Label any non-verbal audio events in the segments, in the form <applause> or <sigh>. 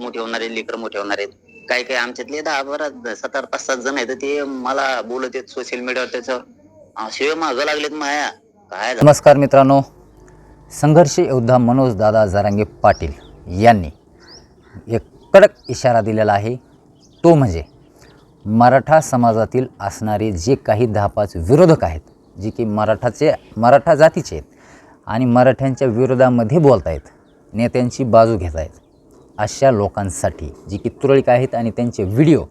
मोठे होणार आहेत लेकर मोठे होणार आहेत. काही काही आमच्यातले दहा बारा सात आठ पाच सात जण आहेत ते मला बोलत आहेत सोशल मीडियावर त्याचं. शिवाय मागं लागलेत माया. काय झालं? नमस्कार मित्रांनो. संघर्ष योद्धा मनोज दादा जरांगे पाटील यांनी एक कडक इशारा दिलेला आहे. तो म्हणजे मराठा समाजातील असणारे जे काही दहा पाच विरोधक आहेत जे की मराठाचे मराठा जातीचे आहेत आणि मराठ्यांच्या विरोधामध्ये बोलत आहेत नेत्यांची बाजू घेत आहेत अशा लोकांसाठी जी की तुरळक आहेत आणि त्यांचे व्हिडिओ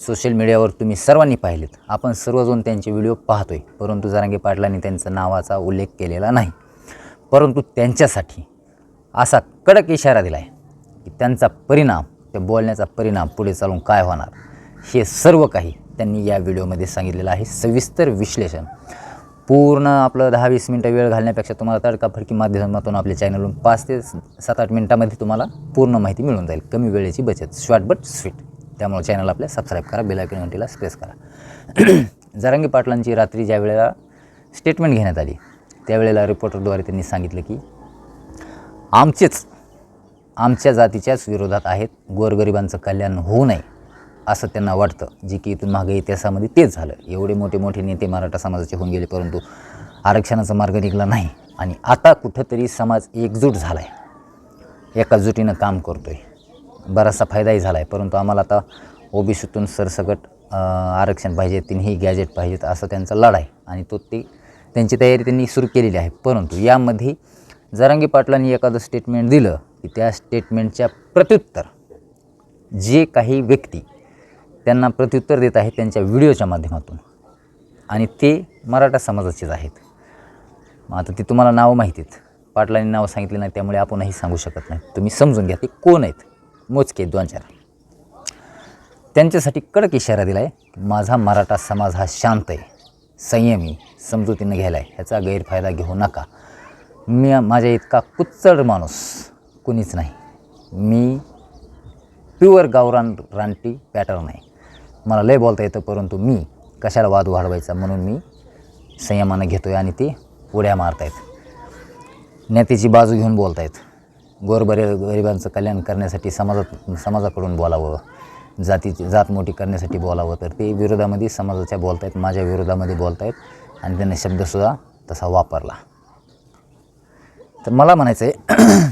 सोशल मीडियावर तुम्ही सर्वांनी पाहिलेत. आपण सर्वजण त्यांचे व्हिडिओ पाहतो आहे परंतु जरांगे पाटलांनी त्यांचा नावाचा उल्लेख केलेला नाही. परंतु त्यांच्यासाठी असा कडक इशारा दिला आहे की त्यांचा परिणाम त्या बोलण्याचा परिणाम पुढे चालून काय होणार हे सर्व काही त्यांनी या व्हिडिओमध्ये सांगितलेलं आहे. सविस्तर विश्लेषण पूर्ण आपलं दहा वीस मिनटं वेळ घालण्यापेक्षा तुम्हाला तडकाफडकी माध्यमातून आपल्या चॅनलवरून पाच ते सात आठ मिनटामध्ये तुम्हाला पूर्ण माहिती मिळून जाईल. कमी वेळेची बचत. शॉर्ट बट स्वीट त्यामुळे चॅनल आपल्या सबस्क्राईब करा बेलायकन घंटीला प्रेस करा. <clears throat> जरांगी पाटलांची रात्री ज्या वेळेला स्टेटमेंट घेण्यात आली त्यावेळेला रिपोर्टरद्वारे त्यांनी सांगितलं की आमचेच आमच्या जातीच्याच विरोधात आहेत. गोरगरिबांचं कल्याण होऊ नये. असं त्यांना वाटतं जे की इथून मागे इतिहासामध्ये तेच झालं. एवढे मोठे मोठे नेते मराठा समाजाचे होऊन गेले परंतु आरक्षणाचा मार्ग निघाला नाही. आणि आता कुठंतरी समाज एकजूट झाला आहे एकाजुटीनं काम करतो आहे बराचसा फायदाही झाला आहे परंतु आम्हाला आता ओबीसीतून सरसकट आरक्षण पाहिजे तिन्ही गॅजेट पाहिजेत असं त्यांचा लढा आहे. आणि तो ते त्यांची तयारी त्यांनी सुरू केलेली आहे. परंतु यामध्ये जरांगी पाटलांनी एखादं स्टेटमेंट दिलं की त्या स्टेटमेंटच्या प्रत्युत्तर जे काही व्यक्ती त्यांना प्रत्युत्तर देत आहेत त्यांच्या व्हिडिओच्या माध्यमातून. आणि ते मराठा समाजाचेच आहेत. मग आता ती तुम्हाला नावं माहिती आहेत. पाटलांनी नावं सांगितली नाही त्यामुळे आपणही सांगू शकत नाही. तुम्ही समजून घ्या ते कोण आहेत? मोजके आहेत दोन चार त्यांच्यासाठी कडक इशारा दिला आहे माझा मराठा समाज हा शांत आहे. संयमी समजुतीनं घ्यायला आहे ह्याचा गैरफायदा घेऊ नका. मी माझ्या इतका कुच्चड माणूस कुणीच नाही. मी प्युअर गावरान रानटी पॅटर्न आहे. मला लय बोलता येतं परंतु मी कशाला वाद वाढवायचा म्हणून मी संयमानं घेतो आहे आणि ते उड्या मारतायत. नेत्याची बाजू घेऊन बोलतायत. गोरबरे गरिबांचं कल्याण करण्यासाठी समाजात समाजाकडून बोलावं. जातीची जात मोठी करण्यासाठी बोलावं. तर ते विरोधामध्ये समाजाच्या बोलतायत माझ्या विरोधामध्ये बोलतायत आणि त्यांनी शब्दसुद्धा तसा वापरला. तर मला म्हणायचं आहे <clears throat>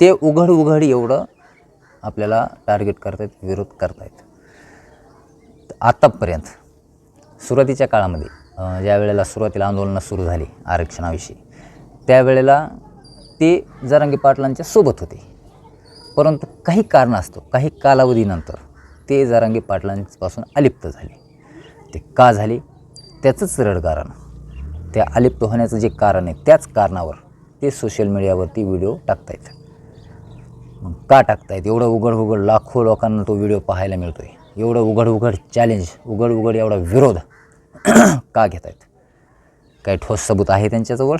ते उघड उघड एवढं आपल्याला टार्गेट करतायत विरोध करतायत. आत्तापर्यंत सुरुवातीच्या काळामध्ये ज्या वेळेला सुरुवातीला आंदोलनं सुरू झाली आरक्षणाविषयी त्यावेळेला ते जरांगी पाटलांच्या सोबत होते. परंतु काही कारण असतो काही कालावधीनंतर ते जरांगी पाटलांपासून अलिप्त झाले. ते का झाले? त्याचंच रड कारण त्या अलिप्त होण्याचं जे कारण आहे त्याच कारणावर ते सोशल मीडियावरती व्हिडिओ टाकतायत. मग का टाकतायत? एवढं उघड उघड लाखो लोकांना तो व्हिडिओ पाहायला मिळतो आहे एवढं उघड उघड चॅलेंज उघड उघड एवढा विरोध <clears throat> का घेत आहेत काही ठोस सबूत आहे त्यांच्याजवळ?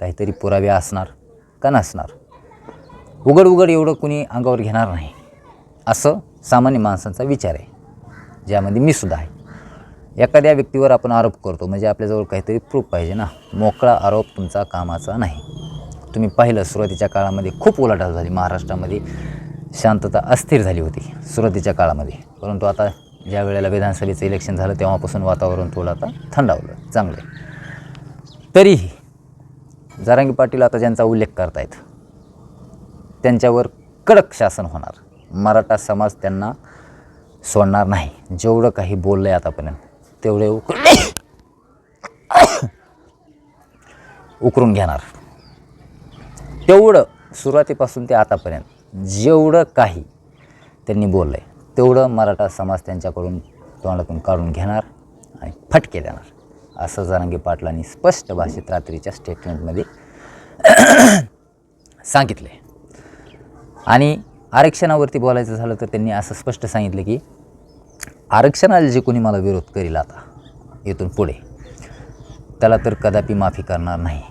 काहीतरी पुरावे असणार का नसणार? उघड उघड एवढं कुणी अंगावर घेणार नाही. असं सामान्य माणसांचा विचार आहे. ज्यामध्ये मी सुद्धा आहे. एखाद्या व्यक्तीवर आपण आरोप करतो म्हणजे आपल्याजवळ काहीतरी प्रूफ पाहिजे ना. मोकळा आरोप तुमचा कामाचा नाही. तुम्ही पाहिलं सुरुवातीच्या काळामध्ये खूप उलाढाल झाली महाराष्ट्रामध्ये. शांतता अस्थिर झाली होती सुरुवातीच्या काळामध्ये. परंतु आता ज्या वेळेला विधानसभेचं इलेक्शन झालं तेव्हापासून वातावरण थोडं आता थंडावलं चांगलं आहे तरीही जारांगी पाटील आता ज्यांचा उल्लेख करतायत त्यांच्यावर कडक शासन होणार. मराठा समाज त्यांना सोडणार नाही. जेवढं काही बोललं आहे आतापर्यंत तेवढे उक <coughs> उकरून घेणार. तेवढं सुरुवातीपासून ते आतापर्यंत जेवढं काही त्यांनी बोललं आहे तेवढं मराठा समाज त्यांच्याकडून तोंडातून काढून घेणार आणि फटके देणार. असं जरांगे पाटलांनी स्पष्ट भाषेत रात्रीच्या स्टेटमेंटमध्ये <coughs> सांगितलं आहे आणि आरक्षणावरती बोलायचं झालं तर त्यांनी असं स्पष्ट सांगितलं की आरक्षणाला जे कोणी मला विरोध करील आता इथून पुढे त्याला तर कदापि माफी करणार नाही.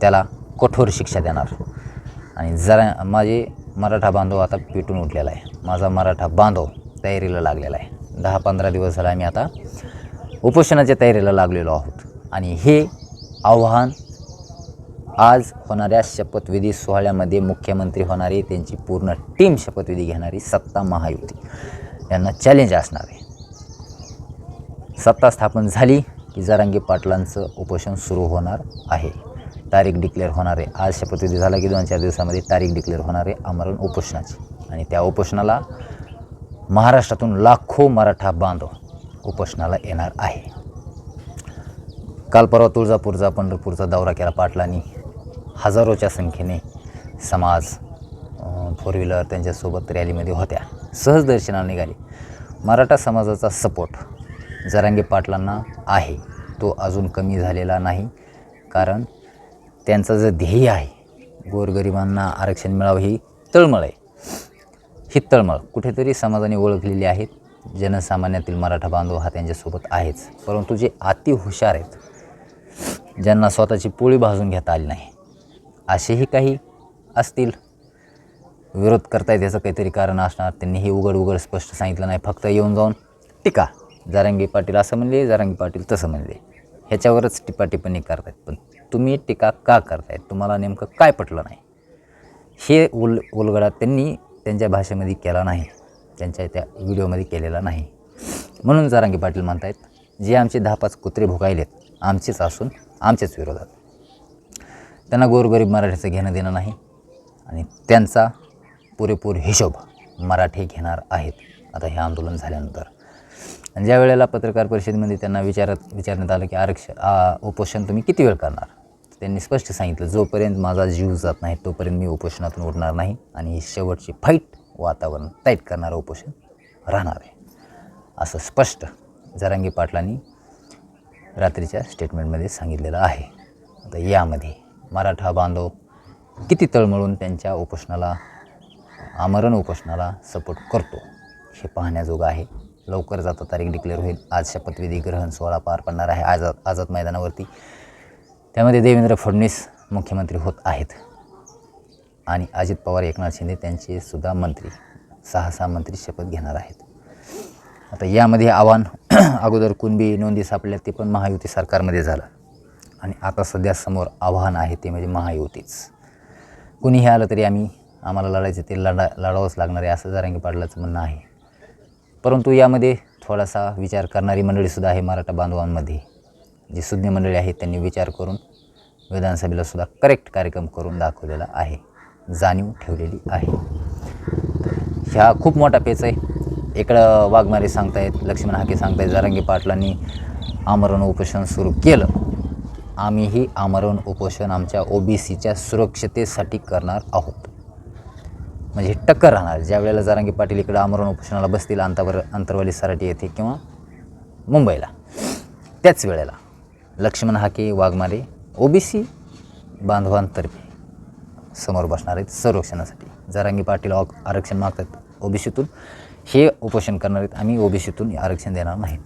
त्याला कठोर शिक्षा देणार. आणि जरा माझे मराठा बांधव आता पेटून उठलेला आहे. माझा मराठा बांधव तयारीला लागलेला आहे. दहा पंधरा दिवस झाला आम्ही आता उपोषणाच्या तयारीला लागलेलो आहोत. आणि हे आव्हान आज होणाऱ्या शपथविधी सोहळ्यामध्ये मुख्यमंत्री होणारी त्यांची पूर्ण टीम शपथविधी घेणारी सत्ता महायुती. यांना चॅलेंज असणार आहे. सत्ता स्थापन झाली की जरांगी पाटलांचं उपोषण सुरू होणार आहे. तारीख डिक्लेअर होणार आहे. आज शपथविधी झाला की दोन चार दिवसामध्ये तारीख डिक्लेअर होणार आहे आमरण उपोषणाची. आणि त्या उपोषणाला महाराष्ट्रातून लाखो मराठा बांधव उपोषणाला येणार आहे. काल परवा तुळजापूरचा पंढरपूरचा दौरा केला पाटलांनी. हजारोच्या संख्येने समाज फोर व्हीलर त्यांच्यासोबत रॅलीमध्ये होत्या. सहज दर्शनाला निघाली. मराठा समाजाचा सपोर्ट जरांगे पाटलांना आहे. तो अजून कमी झालेला नाही. कारण त्यांचं जे ध्येय आहे गोरगरिबांना आरक्षण मिळावं ही तळमळ आहे. ही तळमळ कुठेतरी समाजाने ओळखलेली आहेत. जनसामान्यातील मराठा बांधव हा त्यांच्यासोबत आहेच. परंतु जे अति हुशार आहेत ज्यांना स्वतःची पोळी भाजून घेता आली नाही असेही काही असतील? विरोध करतायत याचं काहीतरी कारण असणार? त्यांनी हे उघड उघड स्पष्ट सांगितलं नाही. फक्त येऊन जाऊन टीका. जारंगी पाटील असं म्हणले जारंगी पाटील तसं म्हणले. ह्याच्यावरच टिपाटिपणी करतायत. पण तुम्ही टीका का करताय? तुम्हाला नेमकं काय पटलं नाही? हे उल उलगडा त्यांनी त्यांच्या भाषेमध्ये केला नाही. त्यांच्या त्या व्हिडिओमध्ये केलेला नाही. म्हणून जारांगी पाटील म्हणतायत जे आमचे दहा पाच कुत्रे भुकायलेत आमचेच असून आमच्याच विरोधात. त्यांना गोरगरीब मराठीचं घेणं देणं नाही आणि त्यांचा पुरेपूर हिशोब मराठी घेणार आहेत. आता हे आंदोलन झाल्यानंतर. आणि ज्या वेळेला पत्रकार परिषदेमध्ये त्यांना विचारत विचारण्यात आलं की आरक्षण उपोषण तुम्ही किती वेळ करणार? त्यांनी स्पष्ट सांगितलं जोपर्यंत माझा जीव जात नाही तोपर्यंत मी उपोषणातून उठणार नाही आणि ही शेवटची फाईट वातावरण टाईट करणारं उपोषण राहणार आहे. असं स्पष्ट जरांगी पाटलांनी रात्रीच्या स्टेटमेंटमध्ये सांगितलेलं आहे. आता यामध्ये मराठा बांधव किती तळमळून त्यांच्या उपोषणाला आमरण उपोषणाला सपोर्ट करतो हे पाहण्याजोगं आहे. लवकरच आता तारीख डिक्लेअर होईल. आज शपथविधी ग्रहण सोहळा पार पडणार आहे. आझाद आझाद मैदानावरती त्यामध्ये देवेंद्र फडणवीस मुख्यमंत्री होत आहेत. आणि अजित पवार एकनाथ शिंदे त्यांचे सुद्धा मंत्री सहा सहा मंत्री शपथ घेणार आहेत. आता यामध्ये आव्हान <clears throat> अगोदर कुणबी नोंदी सापडल्या ते पण महायुती सरकारमध्ये झालं. आणि आता सध्या समोर आव्हान आहे ते म्हणजे महायुतीच. कुणीही आलं तरी आम्ही आम्हाला लढायचं ते लढा लढावंच लागणार आहे असं जारंगी पाटलाचं म्हणणं आहे. परंतु यामध्ये थोडासा विचार करणारी मंडळीसुद्धा आहे मराठा बांधवांमध्ये. जी सुज्ञ मंडळी आहेत त्यांनी विचार करून विधानसभेला सुद्धा करेक्ट कार्यक्रम करून दाखवलेला आहे. जाणीव ठेवलेली आहे. ह्या खूप मोठा पेच आहे. इकडं वाघमारे सांगतायत लक्ष्मण हाके सांगतायत जारंगी पाटलांनी आमरण उपोषण सुरू केलं. आम्हीही आमरण उपोषण आमच्या ओ बी सीच्या सुरक्षतेसाठी करणार आहोत. म्हणजे टक्कर राहणार. ज्या वेळेला जारांगी पाटील इकडं आमरण उपोषणाला बसतील अंतावर अंतरवाली सराटी येथे किंवा मुंबईला. त्याच वेळेला लक्ष्मण हाके वाघमारे ओबीसी बांधवांतर्फे समोर बसणार आहेत संरक्षणासाठी. जरांगी पाटील ऑ- आरक्षण मागतात ओबीसीतून. हे उपोषण करणार आहेत. आम्ही ओबीसीतून आरक्षण देणार नाहीत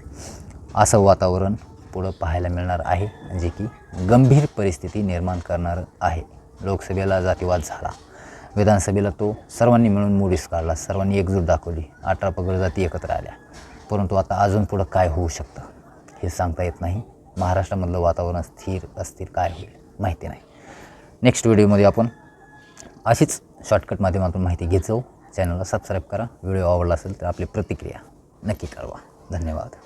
असं वातावरण पुढं पाहायला मिळणार आहे जे की गंभीर परिस्थिती निर्माण करणार आहे. लोकसभेला जातीवाद झाला. विधानसभेला तो सर्वांनी मिळून मोडीस काढला. सर्वांनी एकजूट दाखवली. अठरा पगड जाती एकत्र आल्या. परंतु आता अजून पुढं काय होऊ शकतं हे सांगता येत नाही. महाराष्ट्रामधलं वातावरण स्थिर अस्थिर काय होईल माहिती नाही. नेक्स्ट व्हिडिओमध्ये आपण अशीच शॉर्टकट माध्यमातून माहिती घेत जाऊ. चॅनलला सबस्क्राईब करा. व्हिडिओ आवडला असेल तर आपली प्रतिक्रिया नक्की कळवा. धन्यवाद.